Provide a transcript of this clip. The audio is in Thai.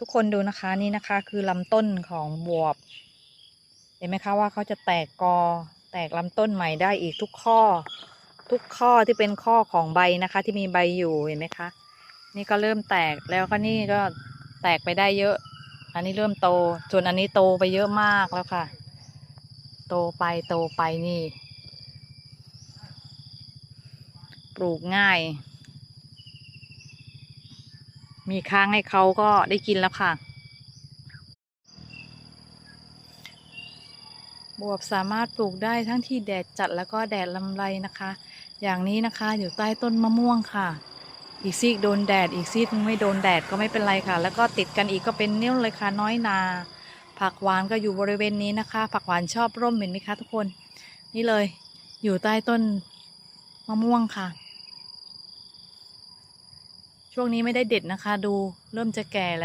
ทุกคนดูนะคะนี่นะคะคือลำต้นของบวบ เห็นไหมคะว่าเขาจะแตกกอ แตกลำต้นใหม่ได้อีกทุกข้อ ทุกข้อที่เป็นข้อของใบนะคะ ที่มีใบอยู่เห็นไหมคะ นี่ก็เริ่มแตกแล้วก็นี่ก็แตกไปได้เยอะ อันนี้เริ่มโตส่วนอันนี้โตไปเยอะมากแล้วค่ะ โตไปโตไปนี่ ปลูกง่าย มีค้างให้เขาก็ได้กินแล้วค่ะ บวบสามารถปลูกได้ทั้งที่แดดจัดแล้วก็แดดลำไรนะคะ อย่างนี้นะคะอยู่ใต้ต้นมะม่วงค่ะ อีกซีกโดนแดดอีกซีกไม่โดนแดดก็ไม่เป็นไรค่ะ แล้วก็ติดกันอีกก็เป็นเนิ้วเลยค่ะน้อยนา ผักหวานก็อยู่บริเวณนี้นะคะ ผักหวานชอบร่มเห็นไหมคะทุกคน นี่เลยอยู่ใต้ต้นมะม่วงค่ะ ช่วงนี้ไม่ได้เด็ดนะคะ ดูเริ่มจะแก่แล้ว